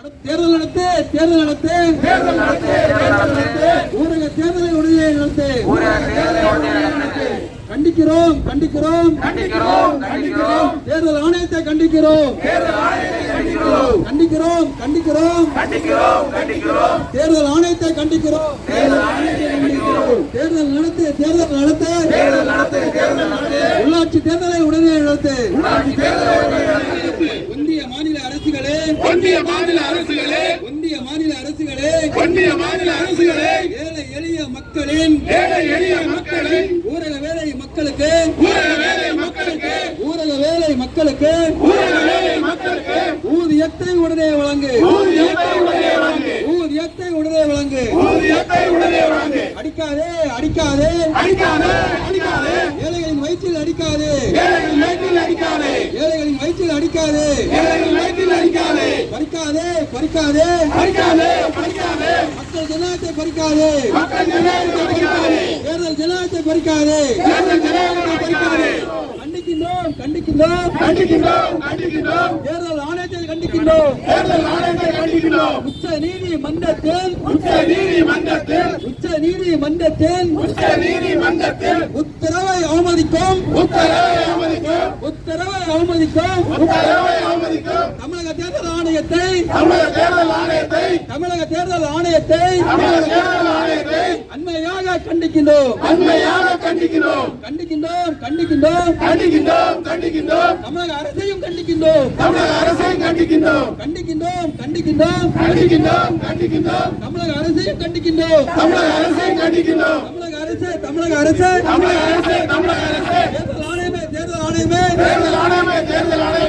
நட- தேர்தல் நடத்து தேர்தல் நடத்து. ஊரக தேர்தலை உடனே நடத்து கண்டிக்கிறோம் கண்டிக்கிறோம். கண்டிக்கிறோம் தேர்தல் ஆணையத்தை கண்டிக்கிறோம். கண்டிக்கிறோம். கண்டிக்கிறோம் தேர்தல் ஆணையத்தை கண்டிக்கிறோம். தேர்தல் நடத்து தேர்தல் நடத்து. உள்ளாட்சி தேர்தலை உடனே நடத்து ஒன்றிய மாநில அரசுகளே. ஒன்றிய மாநில அரசுகளே. ஒன்றிய மாநில அரசுகளே. ஒன்றிய மாநில அரசுகளே. ஏழை எளிய மக்களின். ஏழை எளிய மக்களின். ஊரக வேலை மக்களுக்கு. ஊரக வேலை மக்களுக்கு. ஊரக வேலை மக்களுக்கு. ஊரக வேலை மக்களுக்கு. ஊதியத்தை உடனே வழங்கு. ஊதியத்தை உடனே வழங்கு. ஊதியத்தை உடனே வழங்கு. ஊதியத்தை உடனே வழங்கு. அடிக்காதே அடிக்காதே. அடிக்காதே அடிக்காதே. ஏழைகளின் வயிற்றில் அடிக்காதே. ஏழைகள் வயிற்றில் அடிக்காதே. ஏழைகளின் வயிற்றில் அடிக்காதே. ஏழைகள் வயிற்றில் அடிக்காதே பறிக்காதே பறிக்காதே. பறிக்காதே பறிக்காதே. மக்கள் ஜனநாயகத்தை பறிக்காதே. மக்கள் ஜனநாயகத்தை பறிக்காதே. தேர்தல் ஜனநாயகத்தை பறிக்காதே. தேர்தல் ஜனநாயகத்தை பறிக்காதே. கண்டிக்கின்றோம் கண்டிக்கின்றோம். கண்டிக்கின்றோம் கண்டிக்கின்றோம். தேர்தல் ஆணையத்தை கண்டிக்கின்றோம். தேர்தல் ஆணையத்தை கண்டிக்கின்றோம். உச்ச நீதிமன்றத்தில் உச்ச நீதிமன்றத்தில் உச்ச நீதிமன்றத்தில் உச்ச நீதிமன்றத்தில் உத்தரவை அவமதிக்கும். உத்தரவை அவமதிக்கும். உத்தரவை அவமதிக்கும். உத்தரவை அவமதிக்கும் தேர்தல் ஆணையத்தை தமிழக தேர்தல் ஆணையத்தை தமிழக தேர்தல் ஆணையத்தை தமிழக தேர்தல் ஆணையத்தை அண்மையாக கண்டிக்கின்றோம். அண்மையாக கண்டிக்கின்றோம். கண்டிக்கின்றோம் கண்டிக்கின்றோம். கண்டிக்கின்றோம் கண்டிக்கின்றோம். தமிழக அரசையும் கண்டிக்கின்றோம். தமிழக அரசை கண்டிக்கின்றோம். கண்டிக்கின்றோம் கண்டிக்கின்றோம். கண்டிக்கின்றோம் கண்டிக்கின்றோம். தமிழக அரசையும் கண்டிக்கின்றோம். தமிழக அரசை கண்டிக்கின்றோம். தமிழக அரசு தமிழக அரசு. தமிழக அரசே தமிழக அரசே. தேர்தல் ஆணையமே தேர்தல் ஆணையமே. தேர்தல் ஆணையமே தேர்தல் ஆணையமே.